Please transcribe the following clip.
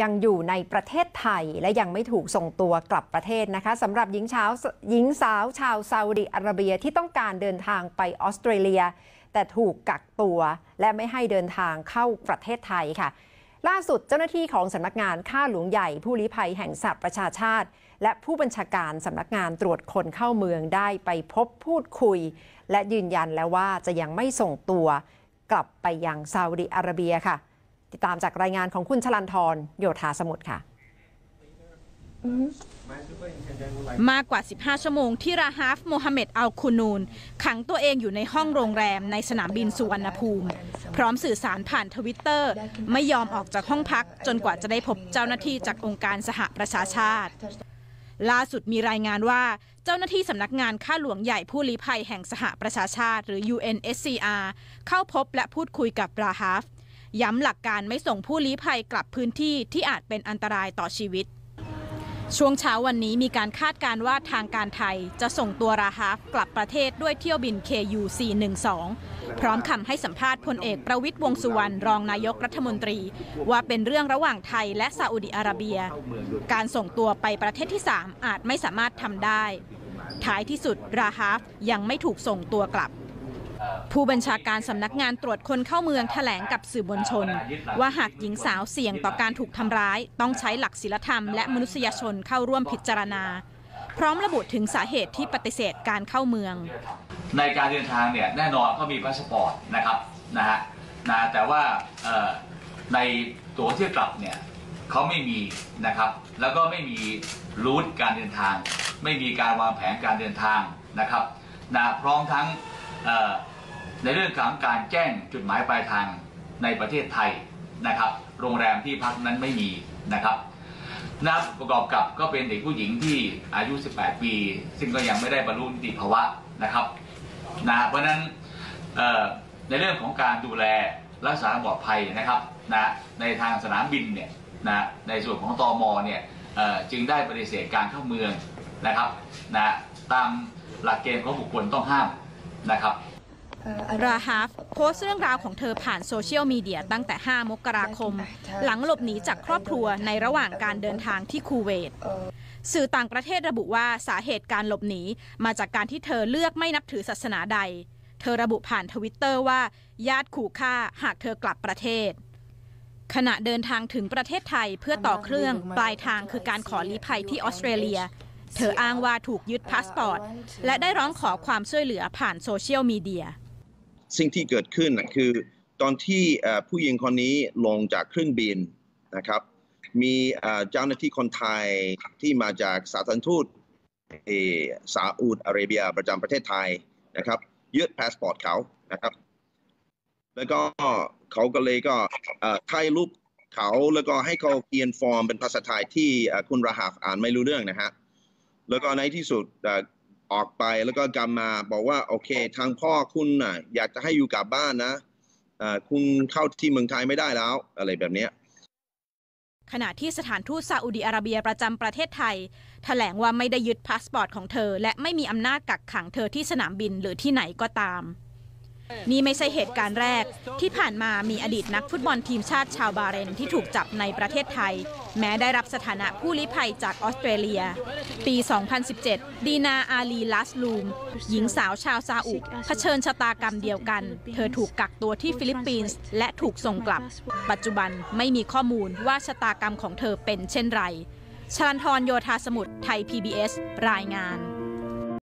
ยังอยู่ในประเทศไทยและยังไม่ถูกส่งตัวกลับประเทศนะคะสำหรับหญิงสาวหญิงสาวชาวซาอุดิอาระเบียที่ต้องการเดินทางไปออสเตรเลีย แต่ถูกกักตัวและไม่ให้เดินทางเข้าประเทศไทยค่ะ ล่าสุดเจ้าหน้าที่ของสำนักงานข้าหลวงใหญ่ผู้ลี้ภัยแห่งสหประชาชาติ และผู้บัญชาการสำนักงานตรวจคนเข้าเมืองได้ไปพบพูดคุย และยืนยันแล้วว่าจะยังไม่ส่งตัว กลับไปยังซาอุดิอาระเบียค่ะ ติดตามจากรายงานของคุณชลันทรโยธาสมุทรค่ะมากกว่า 15 ชั่วโมงที่ราฮาฟโมฮัมเหม็ดอัลคูนูน ขังตัวเองอยู่ในห้องโรงแรมในสนามบินสุวรรณภูมิ พร้อมสื่อสารผ่านทวิตเตอร์ ไม่ยอมออกจากห้องพักจนกว่าจะได้พบเจ้าหน้าที่จากองค์การสหประชาชาติ ล่าสุดมีรายงานว่าเจ้าหน้าที่สำนักงานข้าหลวงใหญ่ผู้ลี้ภัยแห่งสหประชาชาติ หรือ UNSCR เข้าพบและพูดคุยกับราฮาฟ ย้ำหลักการไม่ส่งผู้ลี้ภัยกลับพื้นที่ที่อาจเป็นอันตรายต่อชีวิต ช่วงเช้าวันนี้มีการคาดการณ์ว่าทางการไทยจะส่งตัวราฮาฟกลับประเทศด้วยเที่ยวบิน KU 412 พร้อมคำให้สัมภาษณ์พลเอกประวิตยวงสุวรรณรองนายกรัฐมนตรี ว่าเป็นเรื่องระหว่างไทยและซาอุดิอาระเบีย การส่งตัวไปประเทศที่ 3 อาจไม่สามารถทำได้ ท้ายที่สุดราฮาฟยังไม่ถูกส่งตัวกลับ ผู้บัญชาการสำนักงานตรวจคนเข้าเมืองแถลงกับสื่อมวลชน ว่าหากหญิงสาวเสี่ยงต่อการถูกทำร้าย ต้องใช้หลักศีลธรรมและมนุษยชนเข้าร่วมพิจารณา พร้อมระบุถึงสาเหตุที่ปฏิเสธการเข้าเมือง ในการเดินทางเนี่ยแน่นอนเขามีพาสปอร์ตนะครับนะฮะนะแต่ว่าเอ่อในตั๋วเที่ยวกลับเนี่ยเขาไม่มีนะครับ แล้วก็ไม่มีรูทการเดินทาง ไม่มีการวางแผนการเดินทางนะครับนะพร้อมทั้งเอ่อ ในเรื่องของการแจ้งจุดหมายปลายทางในประเทศไทยนะครับ โรงแรมที่พักนั้นไม่มีนะครับนะประกอบกับก็เป็นเด็กผู้หญิงที่อายุ 18 ปี ซึ่งก็ยังไม่ได้บรรลุนิติภาวะนะครับนะเพราะนั้นในเรื่องของการดูแลรักษาความปลอดภัยนะครับนะในทางสนามบินเนี่ยนะในส่วนของตอมเนี่ยจึงได้ปฏิเสธการเข้าเมืองนะครับนะตามหลักเกณฑ์ของบุคคลต้องห้ามนะครับ ราฮาฟโพสต์เรื่องราวของเธอผ่านโซเชียลมีเดียตั้งแต่ 5 มกราคม หลังหลบหนีจากครอบครัวในระหว่างการเดินทางที่คูเวตสื่อต่างประเทศระบุว่าสาเหตุการหลบหนีมาจากการที่เธอเลือกไม่นับถือศาสนาใด เธอระบุผ่านทวิตเตอร์ว่า ญาติขู่ฆ่าหากเธอกลับประเทศ ขณะเดินทางถึงประเทศไทยเพื่อต่อเครื่องปลายทางคือการขอลี้ภัยที่ออสเตรเลีย เธออ้างว่าถูกยึดพาสปอร์ต และได้ร้องขอความช่วยเหลือผ่านโซเชียลมีเดีย สิ่งที่เกิดขึ้นนะคือตอนที่ผู้หญิงคนนี้ลงจากเครื่องบินนะครับ มีเจ้าหน้าที่คนไทยที่มาจากสาธารณทูตเอซาอุดอาระเบียประจำประเทศไทยนะครับยึดพาสปอร์ตเขานะครับ แล้วก็เขาก็เลยก็ถ่ายรูปเขาแล้วก็ให้เขาเขียนฟอร์มเป็นภาษาไทยที่คุณราฮาฟอ่านไม่รู้เรื่องนะฮะแล้วก็ในที่สุด ออกไปแล้วก็กลับมาบอกว่าโอเค ทางพ่อคุณน่ะ อยากจะให้อยู่กลับบ้านนะคุณเข้าที่เมืองไทยไม่ได้แล้ว อะไรแบบนี้ขณะที่สถานทูตซาอุดิอาระเบียประจำประเทศไทยแถลงว่าไม่ได้ยึดพาสปอร์ตของเธอ และไม่มีอำนาจกักขังเธอที่สนามบินหรือที่ไหนก็ตาม นี่ไม่ใช่เหตุการณ์แรก ที่ผ่านมามีอดีตนักฟุตบอลทีมชาติชาวบาเรนที่ถูกจับในประเทศไทย แม้ได้รับสถานะผู้ลี้ภัยจากออสเตรเลีย ปี 2017 ดีนาอาลีลัสลูม หญิงสาวชาวซาอุเผชิญชะตากรรมเดียวกัน เธอถูกกักตัวที่ฟิลิปปินส์และถูกส่งกลับ ปัจจุบันไม่มีข้อมูลว่าชะตากรรมของเธอเป็นเช่นไรชลันทรโยธาสมุทรไทย PBS รายงาน